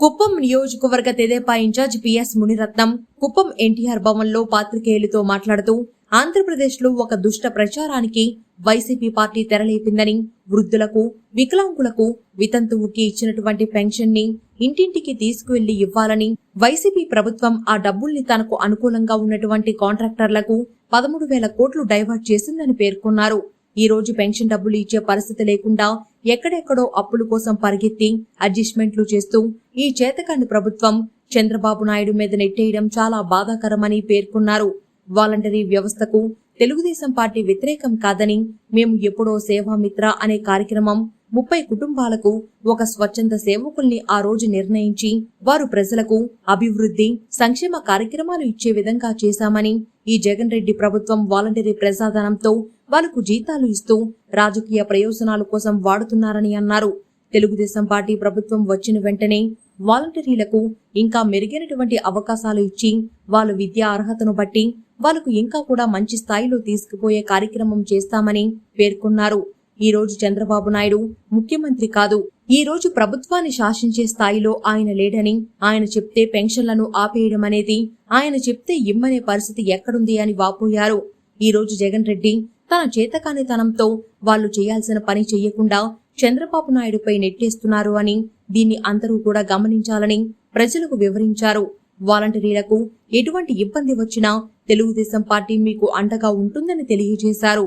కుప్పం నియోజకవర్గ తెదేపా incharge PS Muniratnam Kuppam NTR భవన్లో పాత్రికేయులతో మాట్లాడుతూ ఆంధ్రప్రదేశ్లో ఒక దుష్ట ప్రచారానికి వైసీపీ పార్టీ తెరలేపిందని వృద్ధులకు వికలాంగులకు వితంతువుకి ఇచ్చినటువంటి పెన్షన్ని ఇంటింటికి తీసుకువెళ్ళి ఇవ్వాలని వైసీపీ ప్రభుత్వం ఆ డబ్బుల్ని తనకు అనుకూలంగా ఉన్నటువంటి కాంట్రాక్టర్లకు పదమూడు వేల కోట్లు డైవర్ట్ చేసిందని పేర్కొన్నారు. ఈ రోజు పెన్షన్ డబ్బులు ఇచ్చే పరిస్థితి లేకుండా ఎక్కడెక్కడో అప్పుల కోసం పరిగెత్తి అడ్జస్ట్మెంట్లు చేస్తూ ఈ చేతకాని ప్రభుత్వం చంద్రబాబు నాయుడు మీద నెట్టేయడం చాలా బాధాకరమని పేర్కొన్నారు. వాలంటరీ వ్యవస్థకు తెలుగుదేశం పార్టీ వ్యతిరేకం కాదని మేము ఎప్పుడో సేవామిత్ర అనే కార్యక్రమం ముప్పై కుటుంబాలకు ఒక స్వచ్ఛంద సేవకుల్ని ఆ రోజు నిర్ణయించి వారు ప్రజలకు అభివృద్ధి సంక్షేమ కార్యక్రమాలు ఇచ్చే విధంగా చేశామని ఈ జగన్ రెడ్డి ప్రభుత్వం వాలంటరీ ప్రజాధనంతో వాళ్ళకు జీతాలు ఇస్తూ రాజకీయ ప్రయోజనాల కోసం వాడుతున్నారని అన్నారు. తెలుగుదేశం పార్టీ ప్రభుత్వం వచ్చిన వెంటనే వాలంటీర్లకు ఇంకా మెరుగైనటువంటి అవకాశాలు ఇచ్చి వాళ్ళ విద్యా అర్హతను బట్టి వాళ్ళకు ఇంకా కూడా మంచి స్థాయిలో తీసుకుపోయే కార్యక్రమం చేస్తామని పేర్కొన్నారు. ఈ రోజు చంద్రబాబు నాయుడు ముఖ్యమంత్రి కాదు. ఈ రోజు ప్రభుత్వాన్ని శాసించే స్థాయిలో ఆయన లేడని ఆయన చెప్తే పెన్షన్లను ఆపేయడం అనేది ఆయన చెప్తే ఇమ్మనే పరిస్థితి ఎక్కడుంది అని వాపోయారు. ఈ రోజు జగన్ రెడ్డి తన చేతకానితనంతో వాళ్ళు చేయాల్సిన పని చెయ్యకుండా చంద్రబాబు నాయుడుపై నెట్టేస్తున్నారు అని దీన్ని అందరూ కూడా గమనించాలని ప్రజలకు వివరించారు. వాలంటీర్లకు ఎటువంటి ఇబ్బంది వచ్చినా తెలుగుదేశం పార్టీ మీకు అండగా ఉంటుందని తెలియజేశారు.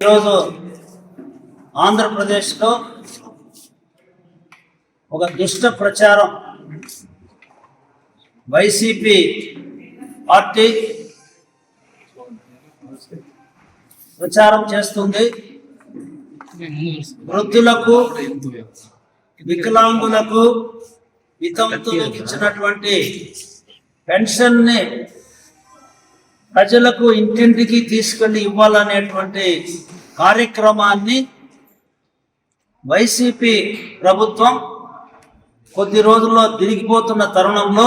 ఈరోజు ఆంధ్రప్రదేశ్లో ఒక దుష్ట ప్రచారం వైసీపీ పార్టీ ప్రచారం చేస్తుంది. వృద్ధులకు వికలాంగులకు వితంతులకు ఇచ్చినటువంటి పెన్షన్ని ప్రజలకు ఇంటింటికి తీసుకెళ్ళి ఇవ్వాలనేటువంటి కార్యక్రమాన్ని వైసీపీ ప్రభుత్వం కొద్ది రోజుల్లో తిరిగిపోతున్న తరుణంలో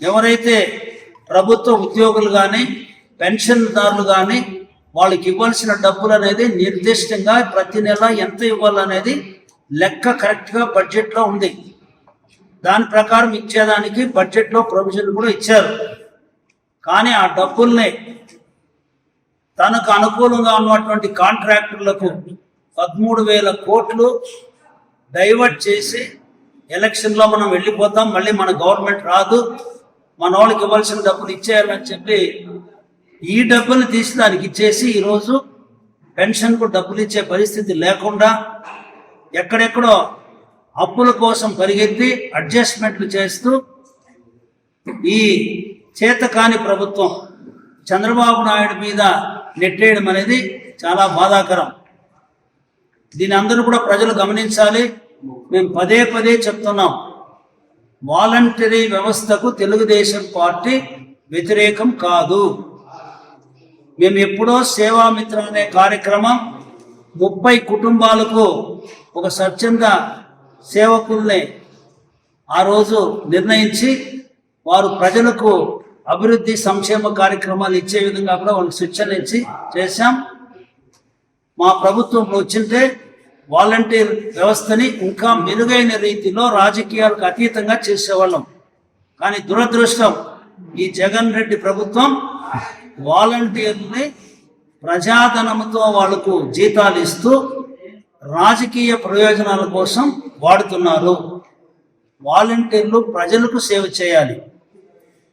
ఎవరైతే ప్రభుత్వ ఉద్యోగులు కానీ పెన్షన్దారులు కానీ వాళ్ళకి ఇవ్వాల్సిన డబ్బులు అనేది నిర్దిష్టంగా ప్రతి నెల ఎంత ఇవ్వాలనేది లెక్క కరెక్ట్గా బడ్జెట్లో ఉంది. దాని ప్రకారం ఇచ్చేదానికి బడ్జెట్లో ప్రొవిజన్ కూడా ఇచ్చారు. కానీ ఆ డబ్బుల్ని తనకు అనుకూలంగా ఉన్నటువంటి కాంట్రాక్టర్లకు పదమూడు వేల కోట్లు డైవర్ట్ చేసి ఎలక్షన్లో మనం వెళ్ళిపోతాం మళ్ళీ మన గవర్నమెంట్ రాదు మన వాళ్ళకి ఇవ్వాల్సిన డబ్బులు ఇచ్చేయాలని చెప్పి ఈ డబ్బులు తీసి దానికి ఇచ్చేసి ఈరోజు పెన్షన్కు డబ్బులు ఇచ్చే పరిస్థితి లేకుండా ఎక్కడెక్కడో అప్పుల కోసం పరిగెత్తి అడ్జస్ట్మెంట్లు చేస్తూ ఈ చేతకాని ప్రభుత్వం చంద్రబాబు నాయుడు మీద నెట్టేయడం అనేది చాలా బాధాకరం. దీని అందరూ కూడా ప్రజలు గమనించాలి. మేము పదే పదే చెప్తున్నాం. వాలంటరీ వ్యవస్థకు తెలుగుదేశం పార్టీ వ్యతిరేకం కాదు. మేము ఎప్పుడో సేవామిత్ర అనే కార్యక్రమం ముప్పై కుటుంబాలకు ఒక స్వచ్ఛంద సేవకుల్ని ఆ రోజు నిర్ణయించి వారు ప్రజలకు అభివృద్ధి సంక్షేమ కార్యక్రమాలు ఇచ్చే విధంగా కూడా వాళ్ళకి శిక్షణ ఇచ్చి చేశాం. మా ప్రభుత్వం వచ్చింటే వాలంటీర్ వ్యవస్థని ఇంకా మెరుగైన రీతిలో రాజకీయాలకు అతీతంగా చేసేవాళ్ళం. కానీ దురదృష్టం ఈ జగన్ రెడ్డి ప్రభుత్వం వాలంటీర్ని ప్రజాధనంతో వాళ్ళకు జీతాలు ఇస్తూ రాజకీయ ప్రయోజనాల కోసం వాడుతున్నారు. వాలంటీర్లు ప్రజలకు సేవ చేయాలి.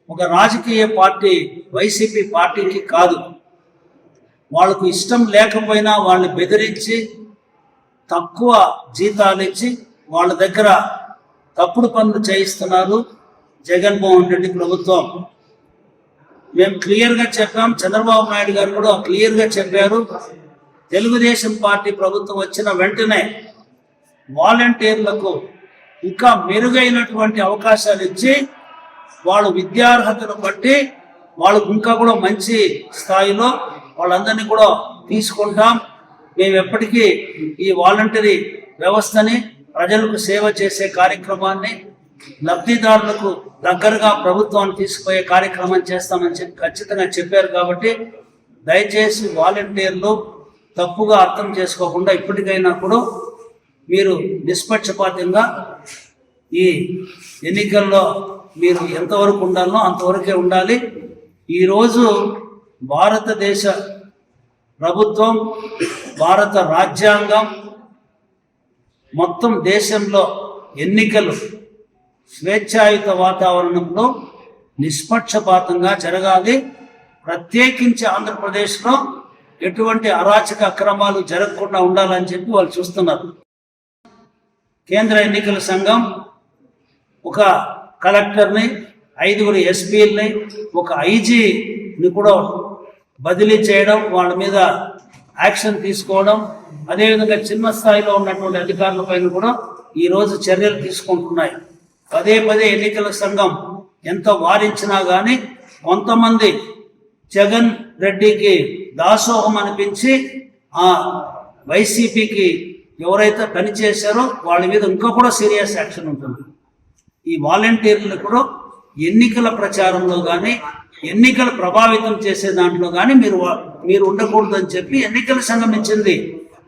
ఒక రాజకీయ పార్టీ వైసీపీ పార్టీకి కాదు. వాళ్ళకు ఇష్టం లేకపోయినా వాళ్ళని బెదిరించి తక్కువ జీతాలు ఇచ్చి వాళ్ళ దగ్గర తప్పుడు పనులు చేయిస్తున్నారు జగన్మోహన్ రెడ్డి ప్రభుత్వం. మేము క్లియర్గా చెప్పాం. చంద్రబాబు నాయుడు గారు కూడా క్లియర్గా చెప్పారు. తెలుగుదేశం పార్టీ ప్రభుత్వం వచ్చిన వెంటనే వాలంటీర్లకు ఇంకా మెరుగైనటువంటి అవకాశాలు ఇచ్చి వాళ్ళు విద్యార్హతను బట్టి వాళ్ళకు ఇంకా కూడా మంచి స్థాయిలో వాళ్ళందరినీ కూడా తీసుకుంటాం. మేము ఎప్పటికీ ఈ వాలంటరీ వ్యవస్థని ప్రజలకు సేవ చేసే కార్యక్రమాన్ని లబ్ధిదారులకు దగ్గరగా ప్రభుత్వాన్ని తీసుకుపోయే కార్యక్రమం చేస్తామని చెప్పి ఖచ్చితంగా చెప్పారు కాబట్టి దయచేసి వాలంటీర్లు తప్పుగా అర్థం చేసుకోకుండా ఇప్పటికైనా కూడా మీరు నిష్పక్షపాతంగా ఈ ఎన్నికల్లో మీరు ఎంతవరకు ఉండాలో అంతవరకే ఉండాలి. ఈరోజు భారతదేశ ప్రభుత్వం భారత రాజ్యాంగం మొత్తం దేశంలో ఎన్నికలు స్వేచ్ఛాయుత వాతావరణంలో నిష్పక్షపాతంగా జరగాలి. ప్రత్యేకించి ఆంధ్రప్రదేశ్లో ఎటువంటి అరాచక అక్రమాలు జరగకుండా ఉండాలని చెప్పి వాళ్ళు చూస్తున్నారు. కేంద్ర ఎన్నికల సంఘం ఒక కలెక్టర్ని ఐదుగురు ఎస్పీల్ని ఒక ఐజీని కూడా బదిలీ చేయడం వాళ్ళ మీద యాక్షన్ తీసుకోవడం అదేవిధంగా చిన్న స్థాయిలో ఉన్నటువంటి అధికారుల పైన కూడా ఈ రోజు చర్యలు తీసుకుంటున్నాయి. పదే పదే ఎన్నికల సంఘం ఎంత వారించినా కానీ కొంతమంది జగన్ రెడ్డికి దాసోహం అనిపించి ఆ వైసీపీకి ఎవరైతే పనిచేశారో వాళ్ళ మీద ఇంకా కూడా సీరియస్ యాక్షన్ ఉంటుంది. ఈ వాలంటీర్లు కూడా ఎన్నికల ప్రచారంలో కానీ ఎన్నికలు ప్రభావితం చేసే దాంట్లో కానీ మీరు మీరు ఉండకూడదు అని చెప్పి ఎన్నికల సంఘం ఇచ్చింది.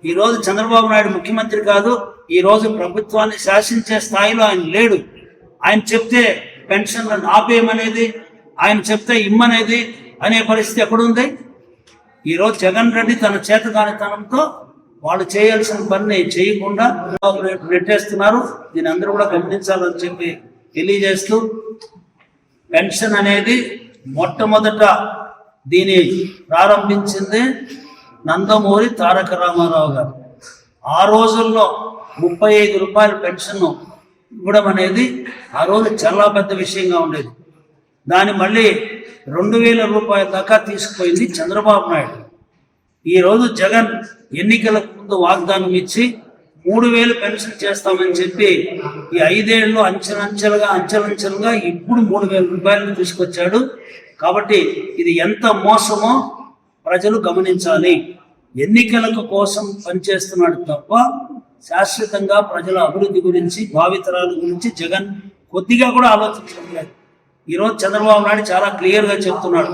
ఈ రోజు చంద్రబాబు నాయుడు ముఖ్యమంత్రి కాదు ఈరోజు ప్రభుత్వాన్ని శాసించే స్థాయిలో ఆయన లేడు. ఆయన చెప్తే పెన్షన్లను ఆపేయమనేది ఆయన చెప్తే ఇమ్మనేది అనే పరిస్థితి ఎక్కడుంది? ఈరోజు జగన్ రెడ్డి తన చేతకానితనంతో వాళ్ళు చేయాల్సిన పని చేయకుండా నెట్టేస్తున్నారు. దీని అందరూ కూడా గమనించాలని చెప్పి తెలియజేస్తూ పెన్షన్ అనేది మొట్టమొదట దీని ప్రారంభించింది నందమూరి తారక రామారావు గారు. ఆ రోజుల్లో ముప్పై ఐదు రూపాయల పెన్షన్ ఇవ్వడం అనేది ఆ రోజు చాలా పెద్ద విషయంగా ఉండేది. దాన్ని మళ్ళీ రెండు వేల రూపాయల దాకా తీసుకుపోయింది చంద్రబాబు నాయుడు. ఈ రోజు జగన్ ఎన్నికల ముందు వాగ్దానం ఇచ్చి మూడు వేలు పెన్షన్ చేస్తామని చెప్పి ఈ ఐదేళ్ళు అంచెలంచెలుగా అంచెలంచెలుగా ఇప్పుడు మూడు వేల రూపాయలను తీసుకొచ్చాడు. కాబట్టి ఇది ఎంత మోసమో ప్రజలు గమనించాలి. ఎన్నికలకు కోసం పనిచేస్తున్నాడు తప్ప శాశ్వతంగా ప్రజల అభివృద్ధి గురించి భావితరాల గురించి జగన్ కొద్దిగా కూడా ఆలోచించడం లేదు. ఈరోజు చంద్రబాబు నాయుడు చాలా క్లియర్గా చెప్తున్నాడు.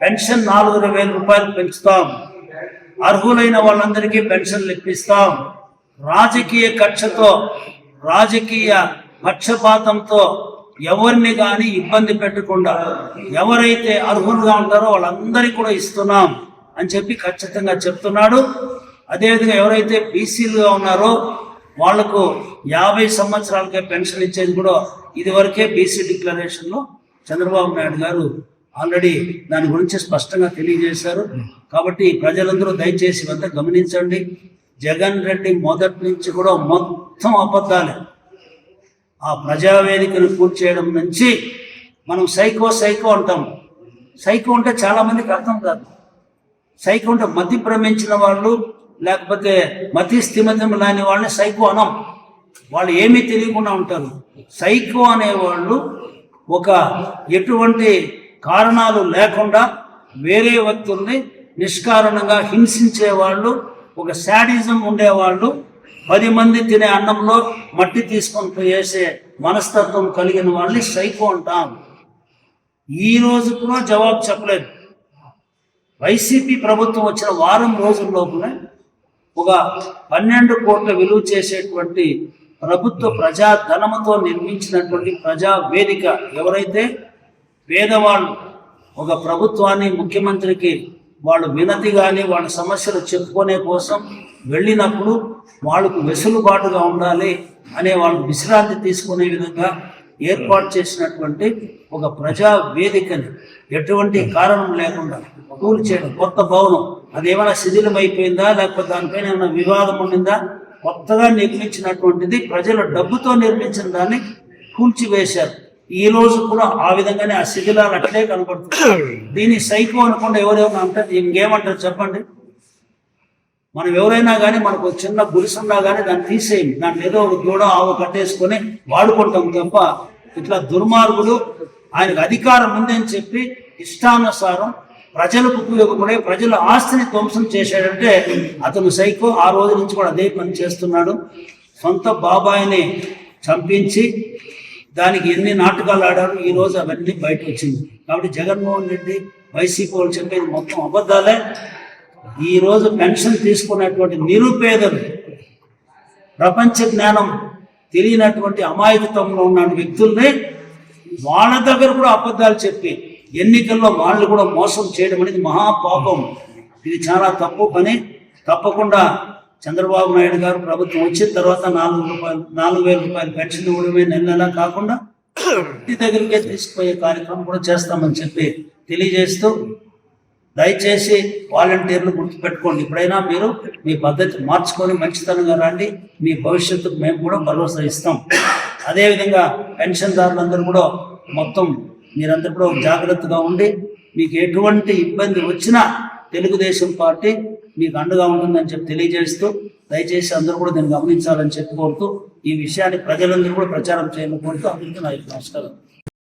పెన్షన్ నాలుగు వేల రూపాయలు పెంచుతాం. అర్హులైన వాళ్ళందరికీ పెన్షన్లు ఇప్పిస్తాం రాజకీయ కక్షతో రాజకీయ పక్షపాతంతో ఎవరిని కానీ ఇబ్బంది పెట్టకుండా ఎవరైతే అర్హులుగా ఉంటారో వాళ్ళందరికీ కూడా ఇస్తున్నాం అని చెప్పి ఖచ్చితంగా చెప్తున్నాడు. అదేవిధంగా ఎవరైతే బీసీలుగా ఉన్నారో వాళ్ళకు యాభై సంవత్సరాలకే పెన్షన్ ఇచ్చేది కూడా ఇదివరకే బీసీ డిక్లరేషన్లో చంద్రబాబు నాయుడు గారు ఆల్రెడీ దాని గురించి స్పష్టంగా తెలియజేశారు. కాబట్టి ప్రజలందరూ దయచేసి ఇవంతా గమనించండి. జగన్ రెడ్డి మొదటి నుంచి కూడా మొత్తం అబద్ధాలే. ఆ ప్రజావేదికను పూర్తి చేయడం నుంచి మనం సైకో సైకో అంటాం. సైకో అంటే చాలామందికి అర్థం కాదు. సైకో అంటే మతి భ్రమించిన వాళ్ళు లేకపోతే మతి స్థిమితం లేని వాళ్ళని సైకో అనం. వాళ్ళు ఏమీ తెలియకుండా ఉంటారు. సైకో అనేవాళ్ళు ఒక ఎటువంటి కారణాలు లేకుండా వేరే వ్యక్తుల్ని నిష్కారణంగా హింసించే వాళ్ళు ఒక శాడిజం ఉండేవాళ్ళు పది మంది తినే అన్నంలో మట్టి తీసుకొని వేసే మనస్తత్వం కలిగిన వాళ్ళని సైకో అంటాం. ఈ రోజు కూడా జవాబు చెప్పలేదు. వైసీపీ ప్రభుత్వం వచ్చిన వారం రోజుల లోపలే ఒక పన్నెండు కోట్ల విలువ చేసేటువంటి ప్రభుత్వ ప్రజా ధనముతో నిర్మించినటువంటి ప్రజా వేదిక ఎవరైతే పేదవాళ్ళు ఒక ప్రభుత్వాన్ని ముఖ్యమంత్రికి వాళ్ళు వినతి కానీ వాళ్ళ సమస్యలు చెప్పుకునే కోసం వెళ్ళినప్పుడు వాళ్ళకు వెసులుబాటుగా ఉండాలి అనే వాళ్ళు విశ్రాంతి తీసుకునే విధంగా ఏర్పాటు చేసినటువంటి ఒక ప్రజా వేదికని ఎటువంటి కారణం లేకుండా కూల్చేయడం కొత్త భవనం. అదేమైనా శిథిలం అయిపోయిందా? లేకపోతే దానిపైన ఏమైనా వివాదం ఉండిందా? కొత్తగా నిర్మించినటువంటిది ప్రజల డబ్బుతో నిర్మించిన దాన్ని కూల్చివేశారు. ఈ రోజు కూడా ఆ విధంగానే ఆ శిథిలాలు అట్లే కనబడుతుంది దీన్ని సైకో అనుకుంటే ఎవరేమన్నా అంటే ఇంకేమంటారు చెప్పండి? మనం ఎవరైనా కానీ మనకు చిన్న గుడిసున్నా కానీ దాన్ని తీసేయం దాన్ని ఏదో ఒక దూడ ఆవు కట్టేసుకొని వాడుకుంటాం తప్ప ఇట్లా దుర్మార్గులు ఆయనకు అధికారం ఉందని చెప్పి ఇష్టానుసారం ప్రజలకు ఉపయోగపడే ప్రజల ఆస్తిని ధ్వంసం చేశాడంటే అతను సైకో ఆ రోజు నుంచి కూడా అదే పని చేస్తున్నాడు. సొంత బాబాయిని చంపించి దానికి ఎన్ని నాటకాలు ఆడారు ఈ రోజు అవన్నీ బయట వచ్చింది కాబట్టి జగన్మోహన్ రెడ్డి వైసీపీ వాళ్ళు చెప్పేది మొత్తం అబద్ధాలే. ఈరోజు పెన్షన్ తీసుకున్నటువంటి నిరుపేదలు ప్రపంచ జ్ఞానం తెలియనటువంటి అమాయకత్వంలో ఉన్న వ్యక్తుల్ని వాళ్ళ దగ్గర కూడా అబద్ధాలు చెప్పి ఎన్నికల్లో వాళ్ళు కూడా మోసం చేయడం అనేది మహాపాపం ఇది చాలా తప్పు పని. తప్పకుండా చంద్రబాబు నాయుడు గారు ప్రభుత్వం వచ్చిన తర్వాత నాలుగు రూపాయలు నాలుగు వేల రూపాయలు పెన్షన్ ఇవ్వడమే నెల నెలా కాకుండా ఇంటి దగ్గరికే తీసుకుపోయే కార్యక్రమం కూడా చేస్తామని చెప్పి తెలియజేస్తూ దయచేసి వాలంటీర్లు గుర్తుపెట్టుకోండి. ఇప్పుడైనా మీరు మీ పద్ధతి మార్చుకొని మంచితనంగా రండి. మీ భవిష్యత్తుకు మేము కూడా భరోసా ఇస్తాం. అదేవిధంగా పెన్షన్దారులందరూ కూడా మొత్తం మీరందరూ కూడా జాగ్రత్తగా ఉండి మీకు ఎటువంటి ఇబ్బంది వచ్చినా తెలుగుదేశం పార్టీ మీకు అండగా ఉంటుందని చెప్పి తెలియజేస్తూ దయచేసి అందరూ కూడా దీన్ని గమనించాలని చెప్పి కోరుతూ ఈ విషయాన్ని ప్రజలందరూ కూడా ప్రచారం చేయాలని కోరుతూ అందరికీ నా నమస్కారం.